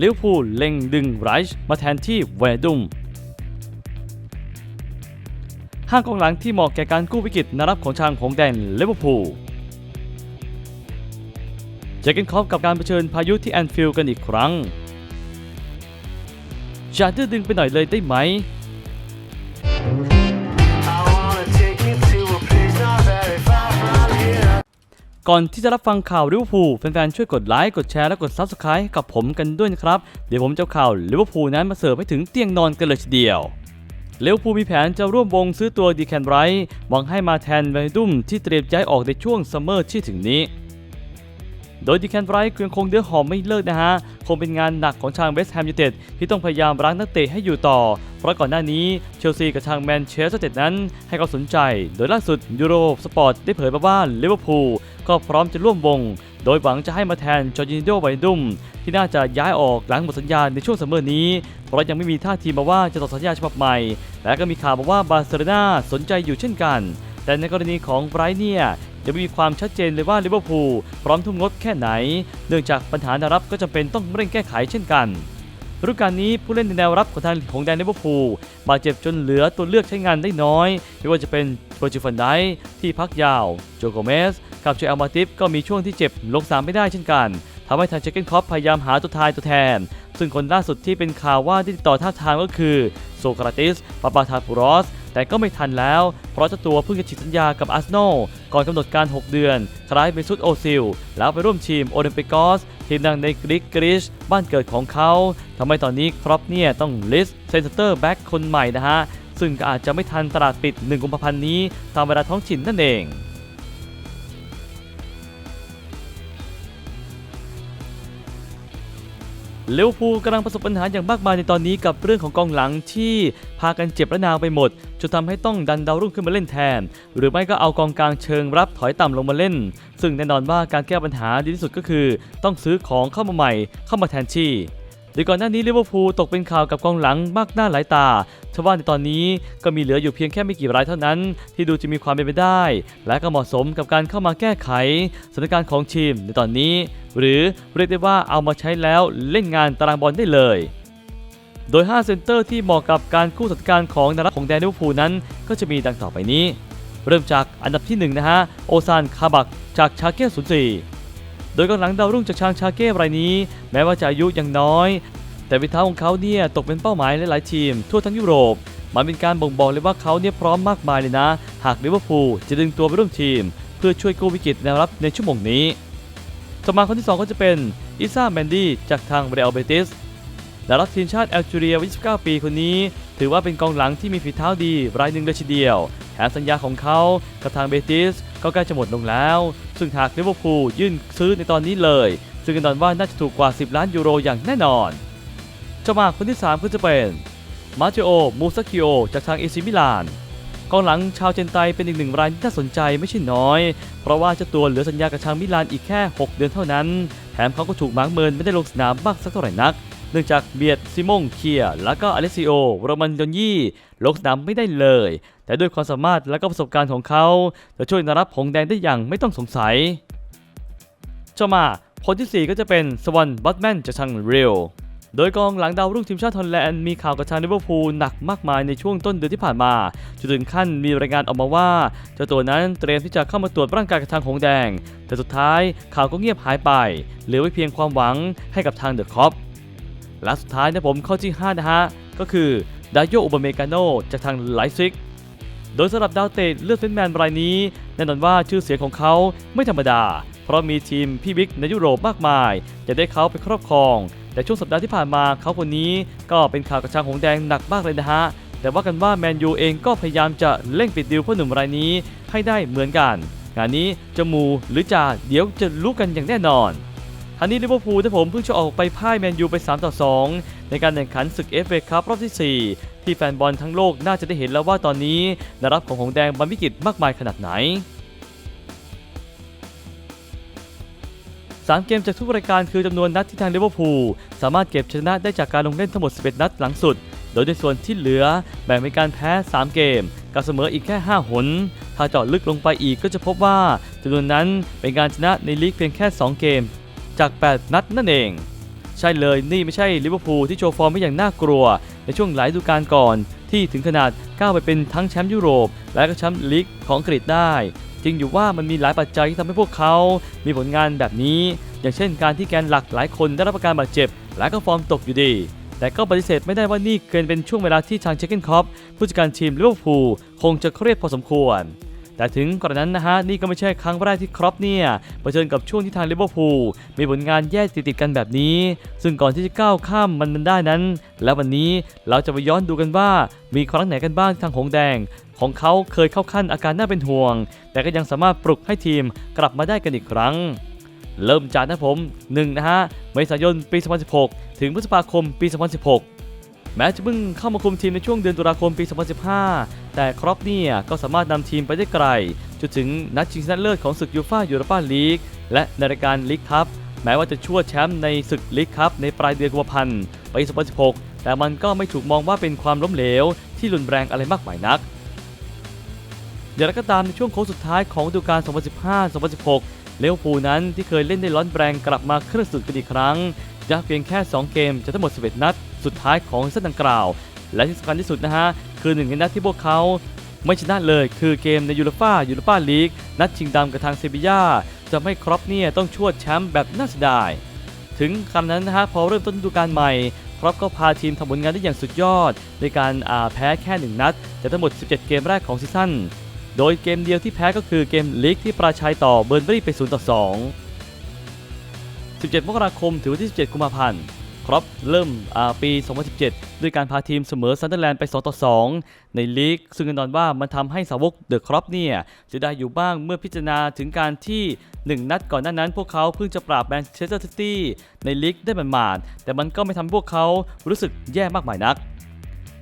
ลิวพูลเล็งดึงไรช์มาแทนที่เวดุมห้างกองหลังที่เหมาะแก่การกู้วิกฤตนารับของชางหงแดนลิเวอร์พูลเจอกันคอฟกับการเผชิญพายุที่แอนฟิลด์กันอีกครั้งจะดื้อดึงไปหน่อยเลยได้ไหม ก่อนที่จะรับฟังข่าวลิเวอร์พูลแฟนๆช่วยกดไลค์กดแชร์และกด Subscribe ให้กับผมกันด้วยนะครับ เดี๋ยวผมจะข่าวลิเวอร์พูลนั้นมาเสิร์ฟให้ถึงเตียงนอนกันเลยทีเดียวลิเวอร์พูลมีแผนจะร่วมวงซื้อตัวดีแคนไรท์หวังให้มาแทนไวดุมที่เตรียมย้ายออกในช่วงซัมเมอร์ที่ถึงนี้ โดยดีแคนไรท์ยังคงเดือดหอมไม่เลิกนะฮะ คงเป็นงานหนักของทางเวสต์แฮมยูไนเต็ดที่ต้องพยายามรั้งนักเตะให้อยู่ต่อ เพราะก่อนหน้านี้เชลซีกับทางแมนเชสเตอร์ยูไนเต็ดนั้นให้ความสนใจ โดยล่าสุดยูโรสปอร์ตได้เผยมาว่าลิเวอร์พูล ก็พร้อมจะร่วมวง โดยหวังจะให้มาแทนจอร์จินโดไวดุมที่น่าจะย้ายออกหลังหมดสัญญาในช่วงซัมเมอร์นี้ เพราะยังไม่มีท่าทีมาว่าจะต่อสัญญาฉบับใหม่ และก็มีข่าวมาว่าบาร์เซโลนาสนใจอยู่เช่นกัน แต่ในกรณีของไบรท์เนี่ยยังไม่มีความชัดเจนเลยว่าลิเวอร์พูลพร้อมทุ่มงบแค่ไหน เนื่องจากปัญหาแนวรับก็จำเป็นต้องเร่งแก้ไขเช่นกันฤดูกาลนี้ผู้เล่นในแนวรับของทางของแดนลิเวอร์พูลบาดเจ็บจนเหลือตัวเลือกใช้งานได้น้อย ไม่ว่าจะเป็นโปรจิฟันไดที่พักยาว โจโกเมส กับเจอัลมาติฟก็มีช่วงที่เจ็บลงสนามไม่ได้เช่นกันทำให้ทางเจเกนคอปพยายามหาตัวทายตัวแทน ซึ่งคนล่าสุดที่เป็นข่าวว่าที่ติดต่อท่าทางก็คือโซคราติสปาปาทาปูรอสแต่ก็ไม่ทันแล้ว เพราะเจ้าตัวเพิ่งจะฉีดสัญญากับอาร์เซนอลก่อนกำหนดการ 6 เดือน คล้ายเป็นซุดโอซิล แล้วไปร่วมทีมโอลิมปิกอส ทีมดังในกรีกกรีชบ้านเกิดของเขาทำให้ตอนนี้ครอปเนี่ยต้องลิสต์เซนเตอร์แบ็กคนใหม่นะฮะ ซึ่งอาจจะไม่ทันตลาดปิด 1 กุมภาพันธ์นี้ตามเวลาท้องถิ่นนั่นเอง ลิเวอร์พูลกำลังประสบปัญหาอย่างมากมายในตอนนี้กับเรื่องของกองหลังที่พากันเจ็บระนาวไปหมดจนทำให้ต้องดันดาวรุ่งขึ้นมาเล่นแทน หรือไม่ก็เอากองกลางเชิงรับถอยต่ำลงมาเล่น ซึ่งแน่นอนว่าการแก้ปัญหาดีที่สุดก็คือ ต้องซื้อของเข้ามาใหม่เข้ามาแทนที่โดยก่อนหน้านี้ลิเวอร์พูลตกเป็นข่าวกับกองหลังมากหน้าหลายตาทว่านในตอนนี้ก็มีเหลืออยู่เพียงแค่ไม่กี่รายเท่านั้น ที่ดูจะมีความเป็นไปได้ และก็เหมาะสมกับการเข้ามาแก้ไขสถานการณ์ของทีมในตอนนี้ หรือเรียกได้ว่าเอามาใช้แล้วเล่นงานตารางบอลได้เลย โดย 5 เซนเตอร์ที่เหมาะกับการกู้สถานการของนารัของแดนลิเวอร์พูนั้นก็จะมีดังต่อไปนี้ เริ่มจากอันดับที่ 1 นะฮะ โอซานคาบักจากชาเก้04โดยกองหลังดาวรุ่งจากชางชาเก้รายนี้ แม้ว่าจะอายุยังน้อย แต่วิเท้าของเขาเนี่ยตกเป็นเป้าหมายหลายๆทีม ทั่วทั้งยุโรปมันเป็นการบ่งบอกเลยว่าเขาเนี่ยพร้อมมากมายเลยนะ หากลิเวอร์พูลจะดึงตัวไปร่วมทีม เพื่อช่วยกู้วิกฤตแนวรับในชั่วโมงนี้ ต่อมาคนที่ 2 ก็จะเป็นอิซ่าแมนดี้จากทางเรอัลเบติสดารักทีมชาติแอลจีเรียวัย29 ปีคนนี้ ถือว่าเป็นกองหลังที่มีฝีเท้าดีรายหนึ่งเลยทีเดียว แถมสัญญาของเขากับทางเบติสก็ใกล้จะหมดลงแล้ว ซึ่งหากลิเวอร์พูลยื่นซื้อในตอนนี้เลย ซึ่งแน่นอนว่าน่าจะถูกกว่า 10 ล้านยูโรอย่างแน่นอนจ้ามาคนที่ 3 ก็จะเป็นมาเจโอมูซาคิโอจากทางเอซิมิลาน กองหลังชาวเจนไตเป็นอีกหนึ่งรายที่น่าสนใจไม่ใช่น้อย เพราะว่าเจ้าตัวเหลือสัญญากับทางมิลานอีกแค่ 6 เดือนเท่านั้น แถมเขาก็ถูกหมางเมินไม่ได้ลงสนามมากสักเท่าไหร่นัก เนื่องจากเบียดซิมงเคียร์แล้วก็อเลซิโอโรมันยอนยี่ลงสนามไม่ได้เลย แต่ด้วยความสามารถและก็ประสบการณ์ของเขาจะช่วยนารับผงแดงได้อย่างไม่ต้องสงสัยต่อมาคนที่ 4 ก็จะเป็นสวอนบัตแมนจากทางเรล โดยกองหลังดาวรุ่งทีมชาติฮอลแลนด์มีข่าวกับทางลิเวอร์พูลหนักมากมายในช่วงต้นเดือนที่ผ่านมาจนถึงขั้นมีรายงานออกมาว่า เจ้าตัวนั้นเตรียมที่จะเข้ามาตรวจร่างกายกับทางหงแดง แต่สุดท้ายข่าวก็เงียบหายไปเหลือไว้เพียงความหวังให้กับทางเดอะคอปและสุดท้ายนะผมข้อที่5นะฮะก็คือดาโยอุบาเมกาโนจากทางไลฟ์ซิกโดยสำหรับดาวเตะเลือดเฟนแมนรายนี้แน่นอนว่าชื่อเสียงของเขาไม่ธรรมดา เพราะมีทีมพี่บิ๊กในยุโรปมากมาย จะได้เขาไปครอบครอง แต่ช่วงสัปดาห์ที่ผ่านมาเขาคนนี้ก็เป็นข่าวกระชางหงแดงหนักมากเลยนะฮะ แต่ว่ากันว่าแมนยูเองก็พยายามจะเร่งปิดดีลผู้หนุ่มรายนี้ให้ได้เหมือนกัน งานนี้จะมูหรือจะเดี๋ยวจะรู้กันอย่างแน่นอนทันนี้ลิเวอร์พูลที่ผมเพิ่งจะออกไปพ่ายแมนยูไป 3 ต่อ 2 ในการแข่งขันศึก FA ครับรอบที่ 4 ที่แฟนบอลทั้งโลกน่าจะได้เห็นแล้วว่าตอนนี้นารับของหงแดงบันวิกฤตมากมายขนาดไหน 3 เกมจากทุกรายการคือจำนวนนัดที่ทางลิเวอร์พูลสามารถเก็บชนะได้จากการลงเล่นทั้งหมด 11 นัดหลังสุด โดยในส่วนที่เหลือแบ่งเป็นการแพ้ 3 เกม กับเสมออีกแค่ 5 หน ถ้าเจาะลึกลงไปอีกก็จะพบว่าจำนวนนั้นเป็นการชนะในลีกเพียงแค่ 2 เกม จาก 8 นัดนั่นเอง ใช่เลยนี่ไม่ใช่ลิเวอร์พูลที่โชว์ฟอร์มไม่อย่างน่ากลัว ในช่วงหลายฤดูกาลก่อนที่ถึงขนาดก้าวไปเป็นทั้งแชมป์ยุโรป และก็แชมป์ลีกของอังกฤษได้ จริงอยู่ว่ามันมีหลายปัจจัยที่ทำให้พวกเขา มีผลงานแบบนี้ อย่างเช่นการที่แกนหลักหลายคนได้รับการบาดเจ็บ และก็ฟอร์มตกอยู่ดี แต่ก็ปฏิเสธไม่ได้ว่านี่เกินเป็นช่วงเวลาที่ทางเชคเกนคอปผู้จัดการทีมลิเวอร์พูลคงจะเครียดพอสมควร แต่ถึงกระนั้นนะฮะนี่ก็ไม่ใช่ครั้งแรกที่ครอปเนี่ยเผชิญกับช่วงที่ทางลิเวอร์พูลมีผลงานแย่ติดๆกันแบบนี้ ซึ่งก่อนที่จะก้าวข้ามมันมันได้นั้น แล้ววันนี้เราจะไปย้อนดูกันว่า มีครั้งไหนกันบ้างทางหงแดง ของเขาเคยเข้าขั้นอาการน่าเป็นห่วง แต่ก็ยังสามารถปลุกให้ทีมกลับมาได้กันอีกครั้งเริ่มจากนะผม1นะฮะเมษายนปี 2016 ถึงพฤษภาคมปี 2016 แม้จะเพิ่งเข้ามาคุมทีมในช่วงเดือนตุลาคมปี 2015 แต่ครอปเนี่ยก็สามารถนำทีมไปได้ไกล จนถึงนัดชิงชนะเลิศของศึกยูฟ่ายูโรปาลีก และในรายการลีกคัพแม้ว่าจะชั่วแชมป์ในศึกลีกคัพในปลายเดือนกุมภาพันธ์ปี 2016 แต่มันก็ไม่ถูกมองว่าเป็นความล้มเหลว ที่รุนแรงอะไรมากมายนัก อย่างไรก็ตามในช่วงโค้งสุดท้ายของฤดูกาล 2015-2016 เลวพูนั้นที่เคยเล่นได้ร้อนแรงกลับมาเครื่องสุดกันอีกครั้ง จากเพียงแค่ 2 เกมจากทั้งหมด 11 นัด สุดท้ายของเส้นดังกล่าว และที่สำคัญที่สุดนะฮะ คือหนึ่งในนัดที่พวกเขาไม่ชนะเลยคือเกมในยูโรป้ายูโรป้าลีก นัดชิงดำกับทางเซบีย่าจะให้ครอปเนี่ยต้องชวดแชมป์แบบน่าเสียดาย ถึงคำนั้นนะฮะพอเริ่มต้นฤดูกาลใหม่ครอปก็พาทีมทำผลงานได้อย่างสุดยอด ในการแพ้แค่ 1 นัดจากทั้งหมด 17 เกมแรกของซีซั่นโดยเกมเดียวที่แพ้ก็คือเกมลีกที่ปราชัยต่อเบิร์นเบรี่ไป0ต่อ2 17 มกราคม ถึงวันที่ 17 กุมภาพันธ์ครอปเริ่มปี 2017 ด้วยการพาทีมเสมอซันเดอร์แลนด์ไป 2 ต่อ 2 ในลีก ซึ่งแน่นอนว่ามันทำให้สาวกเดอะครอปเนี่ยจะได้อยู่บ้างเมื่อพิจารณาถึงการที่ 1 นัดก่อนหน้านั้น พวกเขาเพิ่งจะปราบแมนเชสเตอร์ซิตี้ในลีกได้หมาดๆแต่มันก็ไม่ทำให้พวกเขารู้สึกแย่มากมายนัก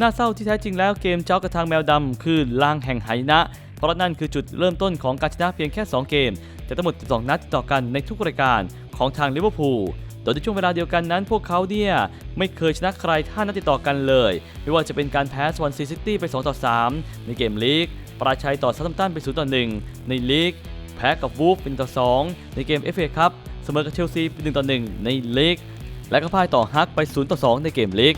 น่าเศร้าที่แท้จริงแล้วเกมเจ้ากระทางแมวดำคือลางแห่งไหนะ เพราะนั่นคือจุดเริ่มต้นของการชนะเพียงแค่ 2 เกม แต่ทั้งหมด 12 นัดติดต่อกันในทุกรายการ ของทางลิเวอร์พูลโดยในช่วงเวลาเดียวกันนั้น พวกเขาเนี่ย ไม่เคยชนะใครท่านัดติดต่อกันเลย ไม่ว่าจะเป็นการแพ้สวอนซีซิตี้ไป 2 ต่อ 3 ในเกมลีก ปราชัยต่อซัตตัมตันไป 0 ต่อ 1 ในลีก แพ้กับวูฟเป็นต่อ 2 ในเกม FA ครับเสมอกับเชลซีเป็น1ต่อ 1 ในลีก และก็พ่ายต่อฮักไป 0 ต่อ 2 ในเกมลีก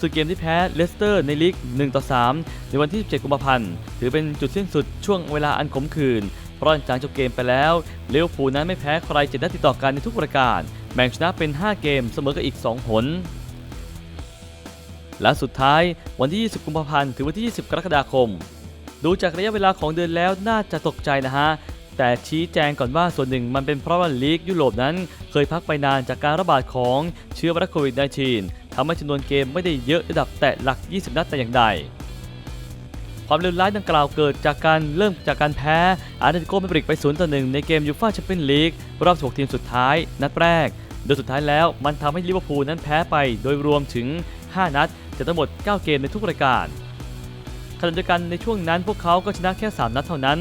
ส่วนเกมที่แพ้เลสเตอร์ในลีก 1 ต่อ 3 ในวันที่ 17 กุมภาพันธ์ ถือเป็นจุดสิ้นสุดช่วงเวลาอันขมขื่น ราะหลังจากจบเกมไปแล้วเลเวอร์พูนั้นไม่แพ้ใครเจ็ดนัดติดต่อกันในทุกปรายการแบ่งชนะเป็น 5 เกมเสมอกับอีก 2 หน และสุดท้ายวันที่ 20 กุมภาพันธ์ถึงวันที่ 20 กรกฎาคม ดูจากระยะเวลาของเดือนแล้วน่าจะตกใจนะฮะ แต่ชี้แจงก่อนว่าส่วนหนึ่งมันเป็นเพราะว่าลีกยุโรปนั้น เคยพักไปนานจากการระบาดของเชื้อไวรัสโควิด -19 ทำให้จำนวนเกมไม่ได้เยอะระดับแตะหลัก 20 นัดแต่อย่างใด ความเลวร้ายดังกล่าวเกิดจากการเริ่มจากการแพ้อาร์เตติโกเมบริกไป0ต่อ1ในเกมยูฟ่าแชมเปี้ยนลีกรอบ16ทีมสุดท้าย นัดแรก โดยสุดท้ายแล้วมันทำให้ลิเวอร์พูลนั้นแพ้ไปโดยรวมถึง 5 นัดจากทั้งหมด 9 เกมในทุกรายการขณะเดียวกันในช่วงนั้นพวกเขาก็ชนะแค่ 3 นัดเท่านั้น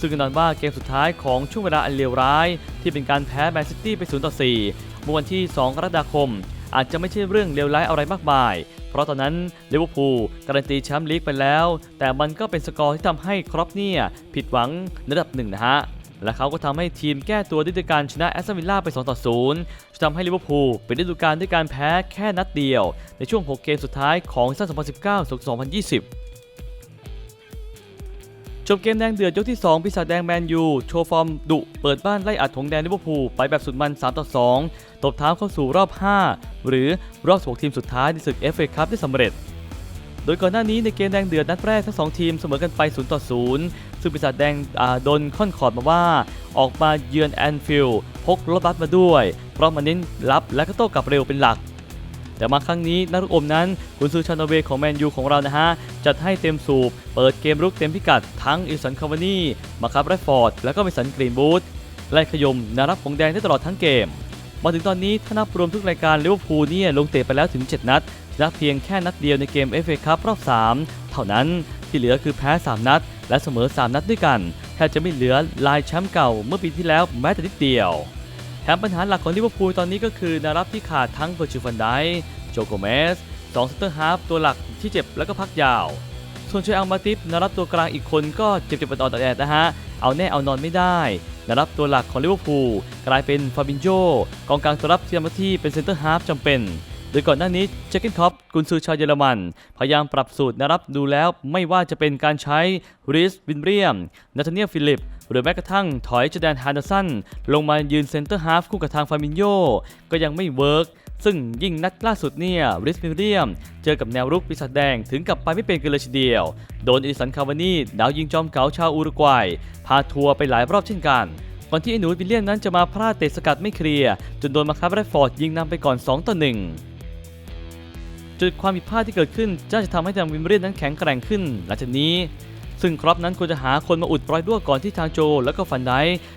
ซึ่งแน่นอนว่าเกมสุดท้ายของช่วงเวลาอันเลวร้าย ที่เป็นการแพ้แมนซิตี้ไป0ต่อ4เมื่อวันที่ 2 กรกฎาคม อาจจะไม่ใช่เรื่องเลวร้ายอะไรมากมาย เพราะตอนนั้นลิเวอร์พูลการันตีแชมป์ลีกไปแล้ว แต่มันก็เป็นสกอร์ที่ทำให้ครอปเนี่ยผิดหวังระดับหนึ่งนะฮะและเขาก็ทำให้ทีมแก้ตัวด้วยการชนะแอสตันวิลล่าไป2ต่อ0จนทำให้ลิเวอร์พูลปิดฤดูกาลด้วยการแพ้แค่นัดเดียว ในช่วง 6 เกมสุดท้ายของซีซั่น2019-2020 จบเกมแดงเดือดยกที่ 2 ปีศาจแดงแมนยู โชว์ฟอร์มดุ เปิดบ้านไล่อัดของแดนลิเวอร์พูลไปแบบสุดมัน3ต่อ2ตบเท้าเข้าสู่รอบ 5 หรือรอบ16ทีมสุดท้ายในศึก FA คัพได้สำเร็จ โดยก่อนหน้านี้ในเกมแดงเดือดนัดแรกทั้ง2ทีมเสมอกันไป0ต่อ0ซึ่งปีศาจแดงโดนค่อนขอดมาว่า ออกมาเยือนแอนฟิลด์พกรถบัสมาด้วย เพราะมันเน้นรับและก็โต้กลับเร็วเป็นหลัก แต่มาครั้งนี้นักรุกอมนั้นกุนซือชานเวของแมนยูของเรานะฮะ จัดให้เต็มสูบ เปิดเกมรุกเต็มพิกัด ทั้งอิลสันคาวานีมาคับแรฟอร์ด แล้วก็มิสันกรีนบูธไล่ขยมนารับของแดงได้ตลอดทั้งเกม มาถึงตอนนี้ถ้านับรวมทุกรายการลิเวอร์พูลเนี่ยลงเตะไปแล้วถึง 7 นัดชนะเพียงแค่นัดเดียวในเกม FA คัพรอบ 3 เท่านั้นที่เหลือคือแพ้ 3 นัด และเสมอ 3 นัดด้วยกันแทบจะไม่เหลือลายแชมป์เก่าเมื่อปีที่แล้วแม้แต่นิดเดียว แถมปัญหาหลักของลิเวอร์พูลตอนนี้ก็คือนารับที่ขาดทั้งเวอร์จิฟันไดโจโกเมสสองเซนเตอร์ฮาฟตัวหลักที่เจ็บแล้วก็พักยาว ส่วนเชยอัลมาติฟนารับตัวกลางอีกคนก็เจ็บเจ็บปอดๆแอดๆนะฮะ เอาแน่เอานอนไม่ได้นารับตัวหลักของลิเวอร์พูลกลายเป็นฟาบินโญกองกลางตัวรับที่ทำหน้าที่เป็นเซนเตอร์ฮาฟจำเป็น โดยก่อนหน้านี้เจคเกนคอปกุนซือชาวเยอรมัน พยายามปรับสูตรนะครับดูแล้วไม่ว่าจะเป็นการใช้ริสวินเรียมนาธาเนียลฟิลิป หรือแม้กระทั่งถอยจแดนฮานเดอร์สันลงมายืนเซนเตอร์ฮาฟคู่กับทางฟามินโยก็ยังไม่เวิร์กซึ่งยิ่งนัดล่าสุดเนี่ยริสวินเรียม เจอกับแนวรุกปีศาจแดงถึงกับไปไม่เป็นกันเลยทีเดียว โดนอิสันคาวานีดาวยิงจอมเก๋าชาวอุรุกวัย พาทัวร์ไปหลายรอบเช่นกันก่อนที่ไอ้หนูวิลเลียมนั้นจะมาพลาดเตะสกัดไม่เคลียร์จนโดนมาคับแรฟอร์ดยิงนำไปก่อน 2 ต่อ 1 จุดความผิดพลาดที่เกิดขึ้นจะทำให้ทางวิมเรียนนั้นแข็งแกร่งขึ้น หลังจากนี้ ซึ่งครอปนั้นควรจะหาคนมาอุดปลอยด้วก่อนที่ทางโจ แล้วก็ฟันได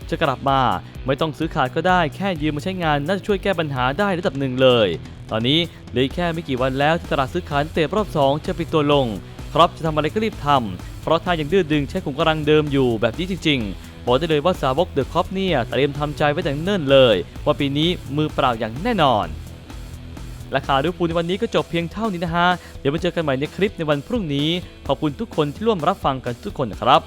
จะกลับมา ไม่ต้องซื้อขาดก็ได้แค่ยืมมาใช้งานน่าจะช่วยแก้ปัญหาได้ระดับหนึ่งเลย ตอนนี้เหลือแค่ไม่กี่วันแล้วที่ตลาดซื้อขายเตะรอบ 2 จะปิดตัวลง ครอปจะทำอะไรก็รีบทำเพราะถ้ายังดื้อดึงใช้ขุมกำลังเดิมอยู่แบบนี้จริง ๆ บอกได้เลยว่าสาวกเดอะครอปเนี่ยเตรียมทำใจไว้แต่เนิ่นเลย ว่าปีนี้มือเปล่าอย่างแน่นอน ราคาลิเวอร์พูลในวันนี้ก็จบเพียงเท่านี้นะฮะ เดี๋ยวมาเจอกันใหม่ในคลิปในวันพรุ่งนี้ ขอบคุณทุกคนที่ร่วมรับฟังกันทุกคนนะครับ